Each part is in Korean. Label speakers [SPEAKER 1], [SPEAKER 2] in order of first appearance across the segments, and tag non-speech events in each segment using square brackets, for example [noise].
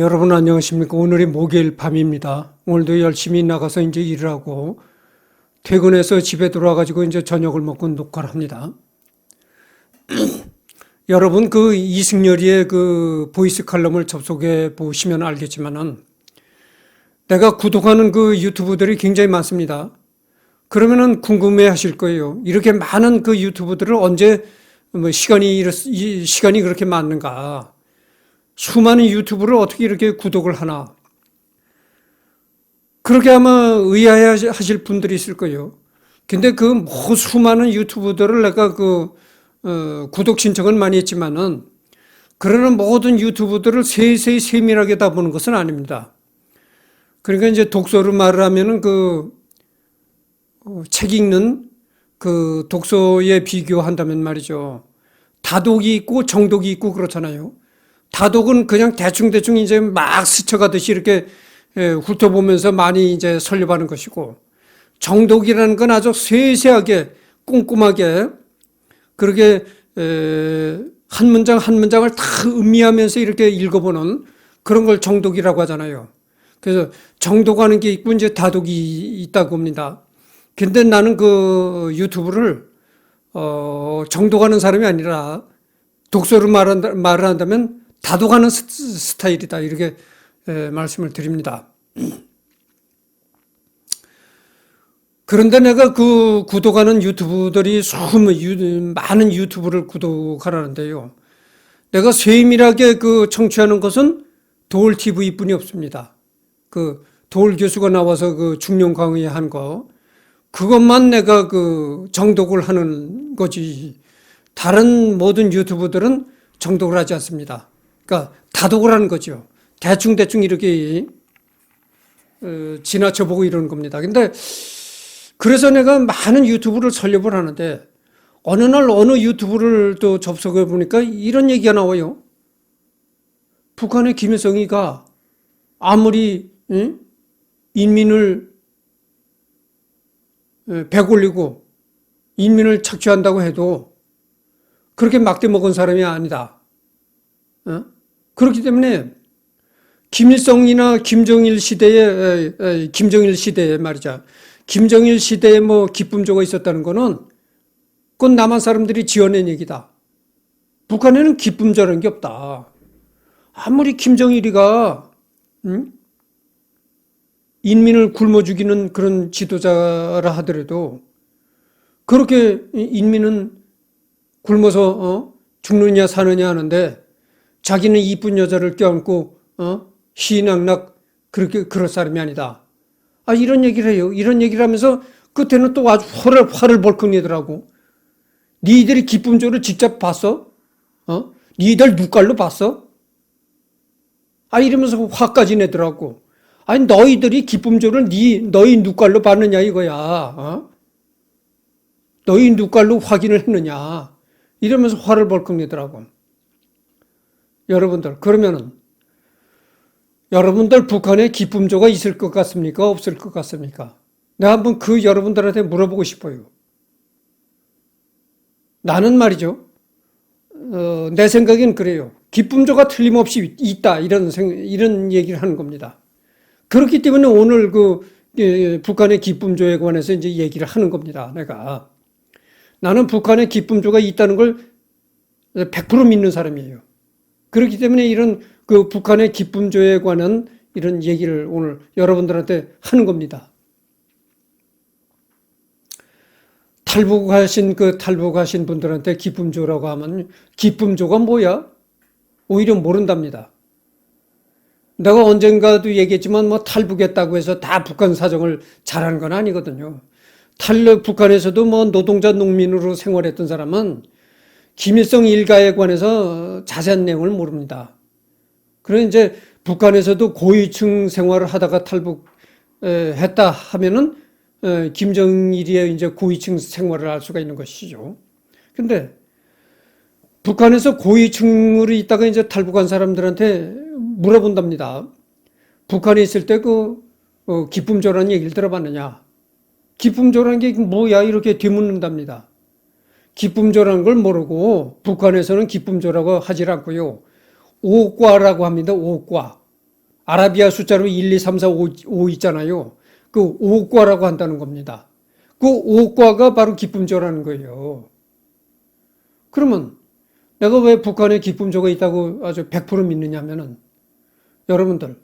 [SPEAKER 1] 아, 여러분 안녕하십니까. 오늘이 목요일 밤입니다. 오늘도 열심히 나가서 이제 일을 하고 퇴근해서 집에 돌아가지고 이제 저녁을 먹고 녹화를 합니다. [clears throat] 여러분 그 이승열이의 그 보이스 칼럼을 접속해 보시면 알겠지만은 내가 구독하는 그 유튜브들이 굉장히 많습니다. 그러면은 궁금해 하실 거예요. 이렇게 많은 그 유튜브들을 언제 뭐 시간이 이렇- 이 시간이 그렇게 많는가? 수많은 유튜브를 어떻게 이렇게 구독을 하나? 그렇게 아마 의아해 하실 분들이 있을 거예요. 근데 그 뭐 수많은 유튜브들을 내가 그, 어, 구독 신청은 많이 했지만은, 그러는 모든 유튜브들을 세세히 세밀하게 다 보는 것은 아닙니다. 그러니까 이제 독서로 말을 하면은 그, 어, 책 읽는 그 독서에 비교한다면 말이죠. 다독이 있고 정독이 있고 그렇잖아요. 다독은 그냥 대충대충 이제 막 스쳐가듯이 이렇게 예, 훑어보면서 많이 이제 설립하는 것이고, 정독이라는 건 아주 세세하게 꼼꼼하게 그렇게 에, 한 문장 한 문장을 다 음미하면서 이렇게 읽어보는 그런 걸 정독이라고 하잖아요. 그래서 정독하는 게 있고 이제 다독이 있다고 봅니다. 근데 나는 그 유튜브를 어, 정독하는 사람이 아니라 독서로 말한다, 말을 한다면 다독하는 스- 스타일이다. 이렇게 에, 말씀을 드립니다. 그런데 내가 그 구독하는 유튜브들이 수많은 유- 많은 유튜브를 구독하라는데요. 내가 세밀하게 그 청취하는 것은 도울 TV 뿐이 없습니다. 그 도울 교수가 나와서 그 중년 강의 한 거, 그것만 내가 그 정독을 하는 거지. 다른 모든 유튜브들은 정독을 하지 않습니다. 그러니까 다독을 하는 거죠. 대충대충 이렇게 어, 지나쳐 보고 이러는 겁니다. 근데 그래서 내가 많은 유튜브를 설립을 하는데 어느 날 어느 유튜브를 또 접속해 보니까 이런 얘기가 나와요. 북한의 김일성이가 아무리 응? 인민을 에, 배골리고 인민을 착취한다고 해도 그렇게 막대 먹은 사람이 아니다. 어? 그렇기 때문에 김일성이나 김정일 시대에 김정일 시대에 말이죠. 김정일 시대에 뭐 기쁨조가 있었다는 거는 그건 남한 사람들이 지어낸 얘기다. 북한에는 기쁨조라는 게 없다. 아무리 김정일이가 응? 인민을 굶어 죽이는 그런 지도자라 하더라도 그렇게 인민은 굶어서 어? 죽느냐 사느냐 하는데 자기는 이쁜 여자를 껴안고 어? 희낙낙 그렇게 그럴 사람이 아니다. 아 이런 얘기를 해요. 이런 얘기를 하면서 끝에는 또 아주 화를 화를 벌컥 내더라고. 니들이 기쁨조를 직접 봤어? 어? 니들 눈깔로 봤어? 아 이러면서 화까지 내더라고. 아니 너희들이 기쁨조를 니 너희 눈깔로 봤느냐 이거야. 어? 너희 눈깔로 확인을 했느냐. 이러면서 화를 벌컥 내더라고. 여러분들 그러면은 여러분들 북한에 기쁨조가 있을 것 같습니까? 없을 것 같습니까? 내가 한번 그 여러분들한테 물어보고 싶어요. 나는 말이죠. 어, 내 생각엔 그래요. 기쁨조가 틀림없이 있다. 이런 생, 이런 얘기를 하는 겁니다. 그렇기 때문에 오늘 그 예, 북한의 기쁨조에 관해서 이제 얘기를 하는 겁니다. 내가 나는 북한의 기쁨조가 있다는 걸 100% 믿는 사람이에요. 그렇기 때문에 이런 그 북한의 기쁨조에 관한 이런 얘기를 오늘 여러분들한테 하는 겁니다. 탈북하신 그 탈북하신 분들한테 기쁨조라고 하면 기쁨조가 뭐야? 오히려 모른답니다. 내가 언젠가도 얘기했지만 뭐 탈북했다고 해서 다 북한 사정을 잘하는 건 아니거든요. 탈북 북한에서도 뭐 노동자 농민으로 생활했던 사람은 김일성 일가에 관해서 자세한 내용을 모릅니다. 그런 이제 북한에서도 고위층 생활을 하다가 탈북했다 하면은 에, 김정일의 이제 고위층 생활을 알 수가 있는 것이죠. 근데 북한에서 고위층으로 있다가 이제 탈북한 사람들한테 물어본답니다. 북한에 있을 때그 어, 기쁨조라는 얘기를 들어봤느냐? 기쁨조라는 게 뭐야? 이렇게 되묻는답니다. 기쁨조라는 걸 모르고 북한에서는 기쁨조라고 하질 않고요. 오과라고 합니다. 오과. 아라비아 숫자로 1, 2, 3, 4, 5, 5 있잖아요. 그 5과라고 한다는 겁니다. 그 5과가 바로 기쁨조라는 거예요. 그러면 내가 왜 북한에 기쁨조가 있다고 아주 100% 믿느냐면은 여러분들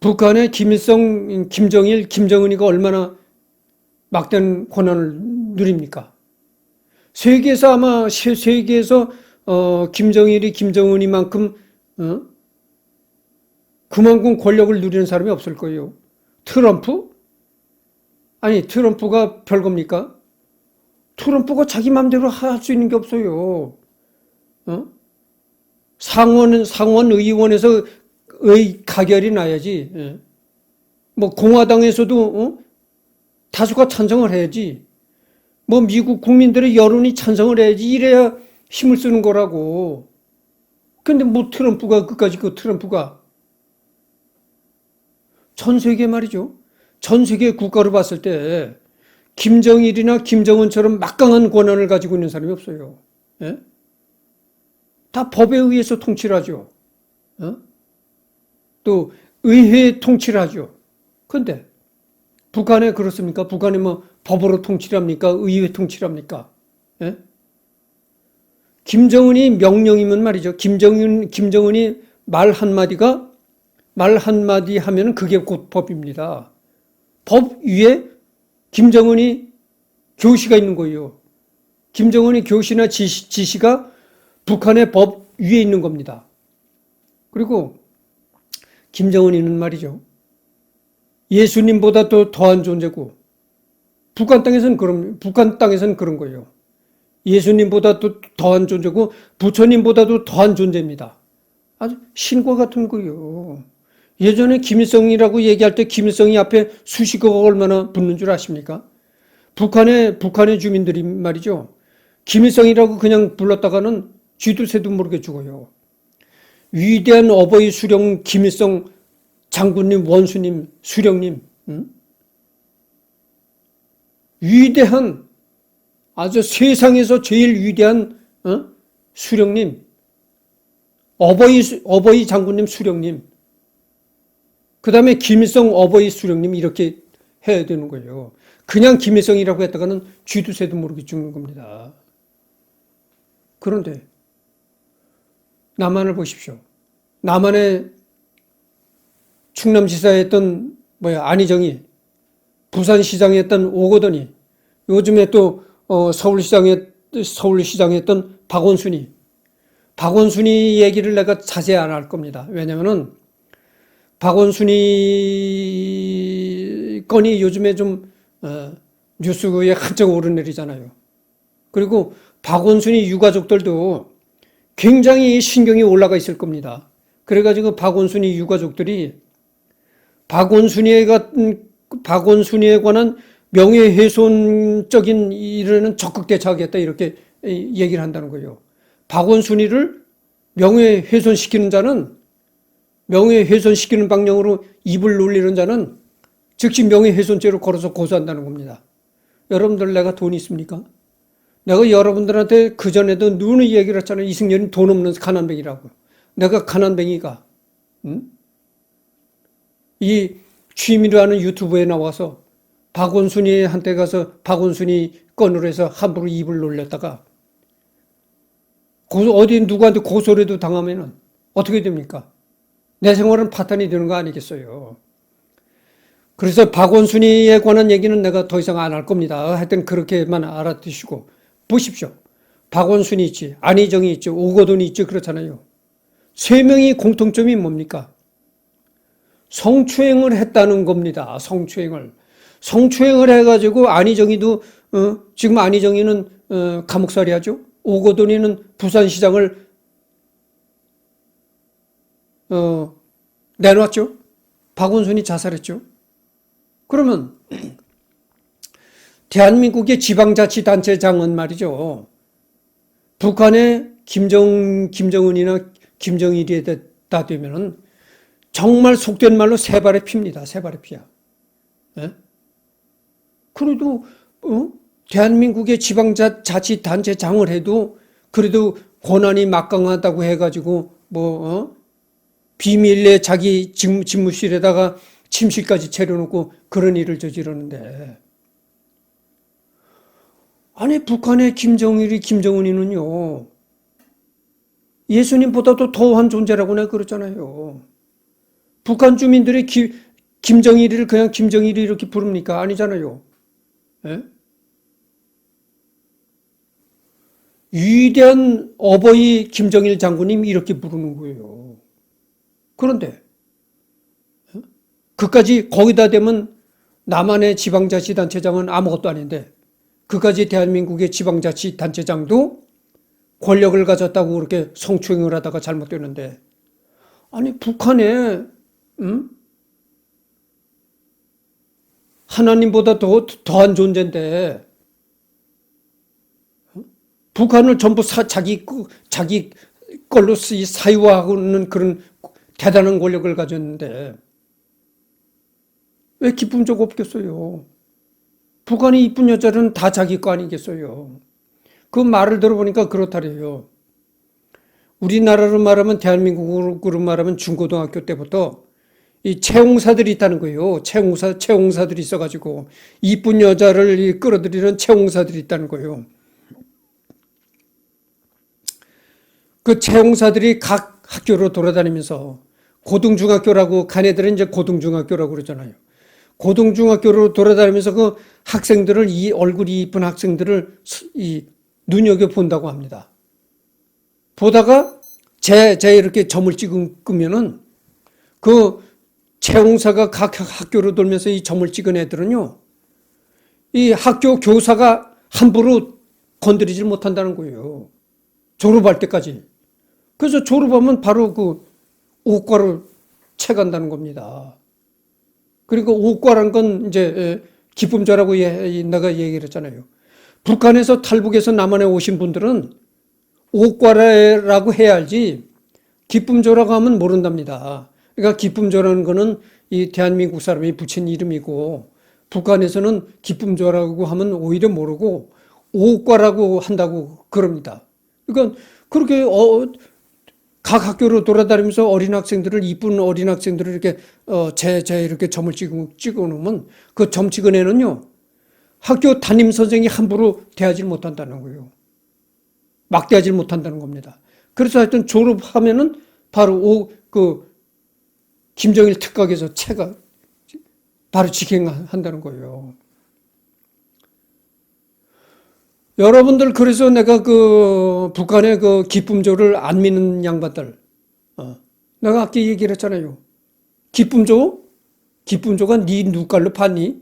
[SPEAKER 1] 북한의 김일성, 김정일, 김정은이가 얼마나 막대한 권한을 누립니까? 세계에서 아마 세- 세계에서 어, 김정일이 김정은이만큼 어? 그만큼 권력을 누리는 사람이 없을 거예요. 트럼프? 아니 트럼프가 별겁니까? 트럼프가 자기 마음대로 할 수 있는 게 없어요. 어? 상원 상원 의원에서 의 가결이 나야지. 예. 뭐 공화당에서도 어? 다수가 찬성을 해야지. 뭐 미국 국민들의 여론이 찬성을 해야지. 이래야 힘을 쓰는 거라고. 근데 뭐 트럼프가 끝까지 그 트럼프가 전 세계 말이죠. 전 세계 국가로 봤을 때 김정일이나 김정은처럼 막강한 권한을 가지고 있는 사람이 없어요. 예? 다 법에 의해서 통치를 하죠. 어? 또 의회 통치를 하죠. 근데 북한에 그렇습니까? 북한에 뭐 법으로 통치를 합니까? 의회 통치를 합니까? 예? 김정은이 명령이면 말이죠. 김정은, 김정은이 말 한마디가 말 한마디 하면 그게 곧 법입니다. 법 위에 김정은이 교시가 있는 거예요. 김정은이 교시나 지시, 지시가 북한의 법 위에 있는 겁니다. 그리고 김정은이는 말이죠. 예수님보다 더 더한 존재고 북한 땅에서는 그런 북한 땅에서는 그런 거예요. 예수님보다 도 더한 존재고 부처님보다도 더한 존재입니다. 아주 신과 같은 거예요. 예전에 김일성이라고 얘기할 때 김일성이 앞에 수식어가 얼마나 붙는 줄 아십니까? 북한의 북한의 주민들이 말이죠. 김일성이라고 그냥 불렀다가는 쥐도 새도 모르게 죽어요. 위대한 어버이 수령 김일성 장군님, 원수님, 수령님, 응? 위대한 아주 세상에서 제일 위대한 어? 수령님, 어버이 어버이 장군님, 수령님, 그 다음에 김일성 어버이 수령님 이렇게 해야 되는 거예요. 그냥 김일성이라고 했다가는 쥐도 새도 모르게 죽는 겁니다. 그런데 남한을 보십시오. 남한의 충남지사에 했던 뭐야 안희정이 부산시장에 했던 오거돈이 요즘에 또 어, 서울시장에 서울시장에 했던 박원순이 박원순이 얘기를 내가 자세히 안 할 겁니다. 왜냐면은 박원순이 건이 요즘에 좀 어, 뉴스에 한창 오르내리잖아요. 그리고 박원순이 유가족들도 굉장히 신경이 올라가 있을 겁니다. 그래가지고 박원순이 유가족들이 박원순이에 같은 박원순이에 관한 명예훼손적인 일에는 적극 대처하겠다 이렇게 얘기를 한다는 거예요. 박원순이를 명예훼손시키는 자는 명예훼손시키는 방향으로 입을 놀리는 자는 즉시 명예훼손죄로 걸어서 고소한다는 겁니다. 여러분들 내가 돈 있습니까? 내가 여러분들한테 그전에도 누누이 얘기를 했잖아요. 이승열이 돈 없는 가난뱅이라고. 내가 가난뱅이가 응? 이 취미라는 유튜브에 나와서 박원순이 한테 가서 박원순이 건으로 해서 함부로 입을 놀렸다가 고소, 어디 누구한테 고소라도 당하면은 어떻게 됩니까? 내 생활은 파탄이 되는 거 아니겠어요? 그래서 박원순이에 관한 얘기는 내가 더 이상 안 할 겁니다. 하여튼 그렇게만 알아두시고 보십시오. 박원순이 있지, 안희정이 있지, 오거돈이 있지 그렇잖아요. 세 명이 공통점이 뭡니까? 성추행을 했다는 겁니다. 성추행을. 성추행을 해가지고 안희정이도 어, 지금 안희정이는 어, 감옥살이 하죠. 오거돈이는 부산시장을 어, 내놨죠. 박원순이 자살했죠. 그러면 [clears throat] 대한민국의 지방자치단체장은 말이죠. 북한의 김정 김정은이나 김정일이 다 되면은 정말 속된 말로 세 발의 피입니다. 세 발의 피야. 예? 그래도 어? 대한민국의 지방자 치단체장을 해도 그래도 권한이 막강하다고 해가지고 뭐 어? 비밀리에 자기 집- 집무실에다가 침실까지 차려놓고 그런 일을 저지르는데 아니 북한의 김정일이 김정은이는요 예수님보다도 더한 존재라고 내가 그러잖아요. 북한 주민들이 기, 김정일이를 그냥 김정일이 이렇게 부릅니까? 아니잖아요. 예? 위대한 어버이 김정일 장군님 이렇게 부르는 거예요. 그런데 어? 그까지 거기다 대면 남한의 지방자치단체장은 아무것도 아닌데 그까지 대한민국의 지방자치단체장도 권력을 가졌다고 그렇게 성추행을 하다가 잘못되는데 아니 북한에 음? 하나님보다 더 더한 존재인데 어? 북한을 전부 사, 자기 거- 자기 걸로 사유화하는 그런 대단한 권력을 가졌는데 왜 기쁜 적 없겠어요? 북한이 이쁜 여자는 다 자기 거 아니겠어요? 그 말을 들어보니까 그렇다래요. 우리나라로 말하면 대한민국으로 말하면 중고등학교 때부터 이 채용사들이 있다는 거예요. 채용사 채용사들이 있어가지고 이쁜 여자를 이 끌어들이는 채용사들이 있다는 거예요. 그 채용사들이 각 학교로 돌아다니면서 고등중학교라고 간 애들은 이제 고등중학교라고 그러잖아요. 고등중학교로 돌아다니면서 그 학생들을 이 얼굴이 이쁜 학생들을 수- 이 눈여겨 본다고 합니다. 보다가 제, 제 이렇게 점을 찍으면은 그 채용사가 각 학교로 돌면서 이 점을 찍은 애들은요, 이 학교 교사가 함부로 건드리질 못한다는 거예요. 졸업할 때까지. 그래서 졸업하면 바로 그 오과를 채간다는 겁니다. 그리고 오과란 건 이제 에, 기쁨자라고 예- 내가 얘기를 했잖아요. 북한에서 탈북해서 남한에 오신 분들은 오과라고 해야 알지 기쁨조라고 하면 모른답니다. 그러니까 기쁨조라는 거는 이 대한민국 사람이 붙인 이름이고 북한에서는 기쁨조라고 하면 오히려 모르고 오과라고 한다고 그럽니다. 그러니까 그렇게 어, 각 학교로 돌아다니면서 어린 학생들을 이쁜 어린 학생들을 이렇게 어제제 이렇게 점을 찍어 찍어 놓으면 그 점 찍은 애는요 학교 담임 선생이 함부로 대하지 못한다는 거예요. 막대하지 못한다는 겁니다. 그래서 하여튼 졸업하면은 바로 오 그 김정일 특각에서 채가 바로 직행한다는 거예요. 여러분들 그래서 내가 그 북한의 그 기쁨조를 안 믿는 양반들, 어, 내가 아까 얘기를 했잖아요. 기쁨조, 기쁨조가 네 눈깔로 봤니?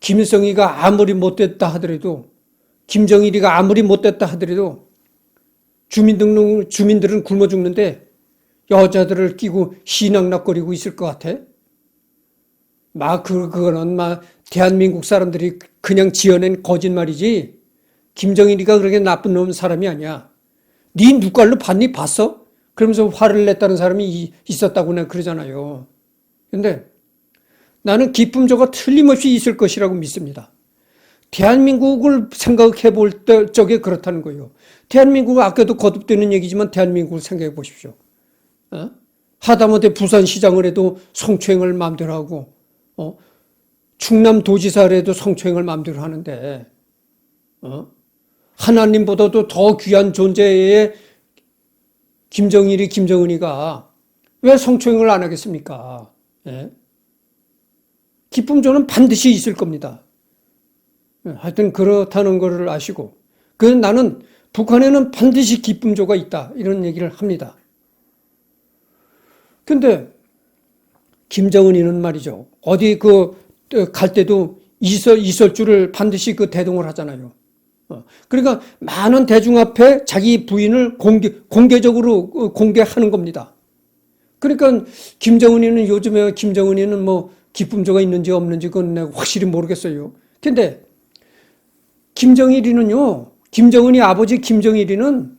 [SPEAKER 1] 김일성이가 아무리 못됐다 하더라도, 김정일이가 아무리 못됐다 하더라도 주민등록 주민들은 굶어 죽는데 여자들을 끼고 희낙낙거리고 있을 것 같아? 막 그, 그거는 막 대한민국 사람들이 그냥 지어낸 거짓말이지. 김정일이가 그렇게 나쁜 놈 사람이 아니야. 네 눈깔로 봤니? 봤어? 그러면서 화를 냈다는 사람이 이- 있었다고 내가 그러잖아요. 근데 나는 기쁨조가 틀림없이 있을 것이라고 믿습니다. 대한민국을 생각해 볼 때, 적에 그렇다는 거예요. 대한민국 아까도 거듭되는 얘기지만 대한민국을 생각해 보십시오. 어? 하다못해 부산시장을 해도 성추행을 마음대로 하고, 어? 충남도지사를 해도 성추행을 마음대로 하는데, 어? 하나님보다도 더 귀한 존재의 김정일이, 김정은이가 왜 성추행을 안 하겠습니까? 예? 기쁨조는 반드시 있을 겁니다. 예, 하여튼 그렇다는 것을 아시고, 그 나는 북한에는 반드시 기쁨조가 있다. 이런 얘기를 합니다. 근데 김정은이는 말이죠. 어디 그 갈 때도 이설, 이설주를 반드시 그 대동을 하잖아요. 어, 그러니까 많은 대중 앞에 자기 부인을 공개, 공개적으로 어, 공개하는 겁니다. 그러니까 김정은이는 요즘에 김정은이는 뭐 기쁨조가 있는지 없는지 그건 내가 확실히 모르겠어요. 근데 김정일이는요, 김정은이 아버지 김정일이는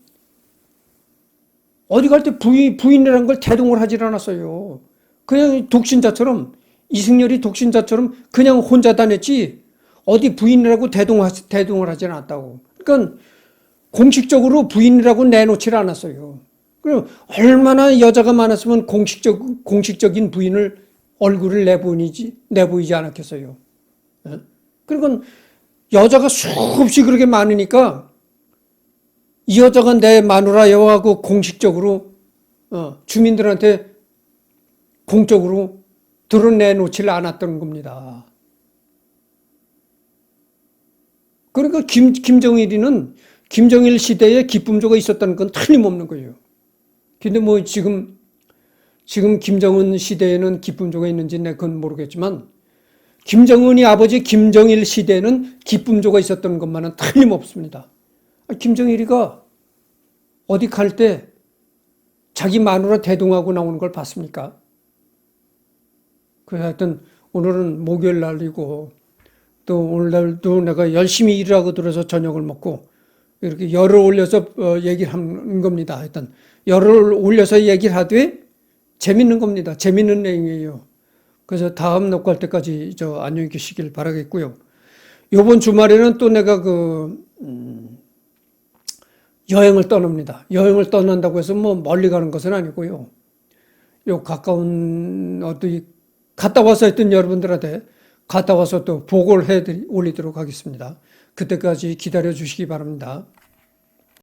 [SPEAKER 1] 어디 갈 때 부인, 부인이라는 걸 대동을 하질 않았어요. 그냥 독신자처럼, 이승열이 독신자처럼 그냥 혼자 다녔지, 어디 부인이라고 대동하, 대동을 하지 않았다고. 그러니까 공식적으로 부인이라고 내놓질 않았어요. 그럼 얼마나 여자가 많았으면 공식적 공식적인 부인을 얼굴을 내보이지 내보이지 않았겠어요. 예? 그러니까 여자가 수없이 그렇게 많으니까 이 여자가 내 마누라여 하고 공식적으로 어, 주민들한테 공적으로 드러내놓지를 않았던 겁니다. 그러니까 김, 김정일이는 김정일 시대에 기쁨조가 있었다는 건 틀림없는 거예요. 근데 뭐 지금, 지금 김정은 시대에는 기쁨조가 있는지 내가 그건 모르겠지만, 김정은이 아버지 김정일 시대에는 기쁨조가 있었던 것만은 틀림없습니다. 아, 김정일이가 어디 갈 때 자기 마누라 대동하고 나오는 걸 봤습니까? 그 하여튼 오늘은 목요일 날이고 또 오늘날도 내가 열심히 일하고 들어서 저녁을 먹고 이렇게 열을 올려서 어, 얘기를 하는 겁니다. 하여튼 열을 올려서 얘기를 하되 재밌는 겁니다. 재밌는 내용이에요. 그래서 다음 녹화할 때까지 저 안녕히 계시길 바라겠고요. 요번 주말에는 또 내가 그 음, 여행을 떠납니다. 여행을 떠난다고 해서 뭐 멀리 가는 것은 아니고요. 요 가까운 어디 갔다 와서 했던 여러분들한테 갔다 와서 또 보고를 해 올리도록 하겠습니다. 그때까지 기다려 주시기 바랍니다.